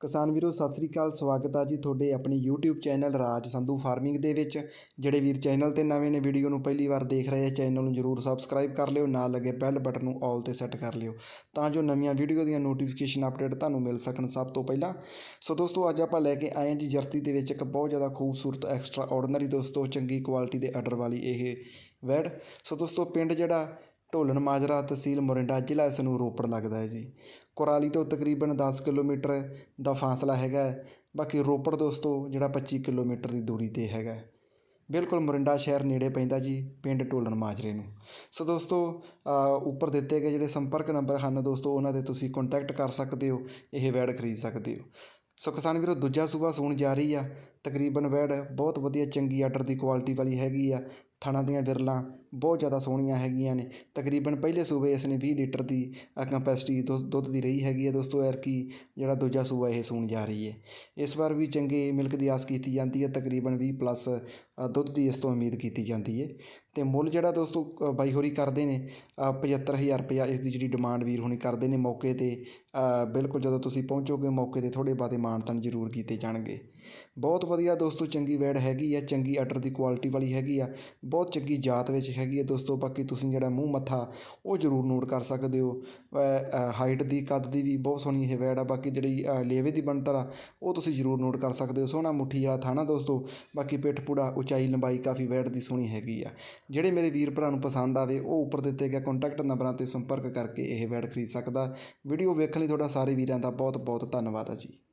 ਕਿਸਾਨ ਵੀਰੋ, ਸਤਿ ਸ੍ਰੀ ਅਕਾਲ, ਸਵਾਗਤ ਆ ਜੀ ਤੁਹਾਡੇ ਆਪਣੇ YouTube channel Raj Sandhu farming ਦੇ ਵਿੱਚ। ਜਿਹੜੇ ਵੀਰ ਚੈਨਲ ਤੇ ਨਵੇਂ ਨੇ, ਵੀਡੀਓ ਨੂੰ ਪਹਿਲੀ ਵਾਰ ਦੇਖ ਰਹੇ ਆ, ਚੈਨਲ ਨੂੰ ਜਰੂਰ ਸਬਸਕ੍ਰਾਈਬ ਕਰ ਲਿਓ, ਨਾਲ ਲੱਗੇ ਬੈਲ ਬਟਨ ਨੂੰ ਆਲ ਤੇ ਸੈੱਟ ਕਰ ਲਿਓ, ਤਾਂ ਜੋ ਨਵੀਆਂ ਵੀਡੀਓ ਦੀਆਂ ਨੋਟੀਫਿਕੇਸ਼ਨ ਅਪਡੇਟ ਤੁਹਾਨੂੰ ਮਿਲ ਸਕਣ ਸਭ ਤੋਂ ਪਹਿਲਾਂ। ਸੋ ਦੋਸਤੋ, ਅੱਜ ਆਪਾਂ ਲੈ ਕੇ ਆਏ ਹਾਂ ਜੀ ਜਰਸੀ ਦੇ ਵਿੱਚ ਇੱਕ ਬਹੁਤ ਜ਼ਿਆਦਾ ਖੂਬਸੂਰਤ ਐਕਸਟਰਾ ਆਰਡੀਨਰੀ ਦੋਸਤੋ, ਚੰਗੀ ਕੁਆਲਿਟੀ ਦੇ ਆਰਡਰ ਵਾਲੀ ਇਹ ਵੈਡ ਸੋ ਦੋਸਤੋ, ਪਿੰਡ ਜਿਹੜਾ ਢੋਲਣ ਮਾਜਰਾ ਤਹਿਸੀਲ ਮੋਰਿੰਡਾ ਜ਼ਿਲ੍ਹਾ ਇਸ ਨੂੰ ਰੋਪੜ ਲੱਗਦਾ ਹੈ ਜੀ। ਕੁਰਾਲੀ ਤੋਂ ਤਕਰੀਬਨ 10 ਕਿਲੋਮੀਟਰ ਦਾ ਫਾਸਲਾ ਹੈਗਾ ਬਾਕੀ ਰੋਪੜ ਦੋਸਤੋ, ਜਿਹੜਾ 25 ਕਿਲੋਮੀਟਰ ਦੀ ਦੂਰੀ ਤੇ ਹੈਗਾ ਬਿਲਕੁਲ ਮੋਰਿੰਡਾ ਸ਼ਹਿਰ ਨੇੜੇ ਪੈਂਦਾ ਜੀ, ਪਿੰਡ ਢੋਲਣ ਮਾਜਰੇ ਨੂੰ। ਸੋ ਦੋਸਤੋ ਉੱਪਰ ਦਿੱਤੇ ਗਏ ਜਿਹੜੇ ਸੰਪਰਕ ਨੰਬਰ ਹਨ ਦੋਸਤੋ, ਉਹਨਾਂ ਤੇ ਤੁਸੀਂ ਕੰਟੈਕਟ ਕਰ ਸਕਦੇ ਹੋ, ਇਹ ਵੈਡ ਖਰੀਦ ਸਕਦੇ ਹੋ। ਸੋ ਕਿਸਾਨ ਵੀਰੋ, ਦੂਜਾ ਸੂਬਾ ਸੂਣ ਜਾ ਰਹੀ ਆ। ਤਕਰੀਬਨ ਬੈਡ ਬਹੁਤ ਵਧੀਆ ਚੰਗੀ ਆਰਡਰ ਦੀ ਕੁਆਲਿਟੀ ਵਾਲੀ ਹੈਗੀ ਆ। ਥਣਾ ਦੀਆਂ ਵਿਰਲਾਂ ਬਹੁਤ ਜ਼ਿਆਦਾ ਸੋਹਣੀਆਂ ਹੈਗੀਆਂ ਨੇ। ਤਕਰੀਬਨ ਪਹਿਲੇ ਸੂਬੇ ਇਸ ਨੇ ਵੀਹ ਲੀਟਰ ਦੀ ਕਪੈਸਿਟੀ ਕੰਪੈਸਿਟੀ ਦੁੱਧ ਦੀ ਰਹੀ ਹੈਗੀ ਹੈ ਦੋਸਤੋ ਐਰਕੀ ਜਿਹੜਾ ਦੂਜਾ ਸੂਬਾ ਇਹ ਸੂਣ ਜਾ ਰਹੀ ਹੈ ਇਸ ਵਾਰ ਵੀ ਚੰਗੇ ਮਿਲਕ ਦੀ ਆਸ ਕੀਤੀ ਜਾਂਦੀ ਹੈ ਤਕਰੀਬਨ 20 ਪਲੱਸ ਦੁੱਧ ਦੀ ਇਸ ਤੋਂ ਉਮੀਦ ਕੀਤੀ ਜਾਂਦੀ ਹੈ ਤੇ ਮੁੱਲ ਜਿਹੜਾ ਦੋਸਤੋ ਬਾਈ ਹੋਰੀ ਕਰਦੇ ਨੇ ਅ, 75000 ਰੁਪਇਆ ਇਸ ਦੀ ਜਿਹੜੀ ਡਿਮਾਂਡ ਵੀਰ ਹੋਣੀ ਕਰਦੇ ਨੇ ਮੌਕੇ ਤੇ ਬਿਲਕੁਲ ਜਦੋਂ ਤੁਸੀਂ ਪਹੁੰਚੋਗੇ ਮੌਕੇ ਤੇ ਥੋੜੇ ਬਾਤੇ ਮਾਨਤਨ ਜ਼ਰੂਰ ਕੀਤੇ ਜਾਣਗੇ। ਬਹੁਤ ਵਧੀਆ ਦੋਸਤੋ, ਚੰਗੀ ਵੈੜ ਹੈਗੀ ਆ, ਚੰਗੀ ਅਟਰ ਦੀ ਕੁਆਲਿਟੀ ਵਾਲੀ ਹੈਗੀ ਆ, ਬਹੁਤ ਚੰਗੀ ਜਾਤ ਵਿੱਚ ਹੈਗੀ ਆ ਦੋਸਤੋ, ਬਾਕੀ ਤੁਸੀਂ ਜਿਹੜਾ ਮੂੰਹ ਮੱਥਾ ਉਹ ਜ਼ਰੂਰ ਨੋਟ ਕਰ ਸਕਦੇ ਹੋ। ਹਾਈਟ ਦੀ, ਕੱਦ ਦੀ ਵੀ ਬਹੁਤ ਸੋਹਣੀ ਇਹ ਵੈੜ ਆ, ਬਾਕੀ ਜਿਹੜੀ ਲੇਵੇ ਦੀ ਬਣਤਰ ਆ, ਉਹ ਤੁਸੀਂ ਜ਼ਰੂਰ ਨੋਟ ਕਰ ਸਕਦੇ ਹੋ। ਸੋਹਣਾ ਮੁੱਠੀ ਵਾਲਾ ਥਾਣਾ ਦੋਸਤੋ, ਬਾਕੀ ਪਿੱਠ ਪੂੜਾ, ਉਚਾਈ ਲੰਬਾਈ ਕਾਫੀ ਵੈੜ ਦੀ ਸੋਹਣੀ ਹੈਗੀ ਆ। ਜਿਹੜੇ ਮੇਰੇ ਵੀਰ ਭਰਾ ਨੂੰ ਪਸੰਦ ਆਵੇ, ਉਹ ਉੱਪਰ ਦਿੱਤੇ ਗਏ ਕੰਟੈਕਟ ਨੰਬਰਾਂ ਤੇ ਸੰਪਰਕ ਕਰਕੇ ਇਹ ਵੈੜ ਖਰੀਦ ਸਕਦਾ। ਵੀਡੀਓ ਵੇਖਣ ਲਈ ਤੁਹਾਡਾ ਸਾਰੇ ਵੀਰਾਂ ਦਾ ਬਹੁਤ ਬਹੁਤ ਧੰਨਵਾਦ ਆ ਜੀ।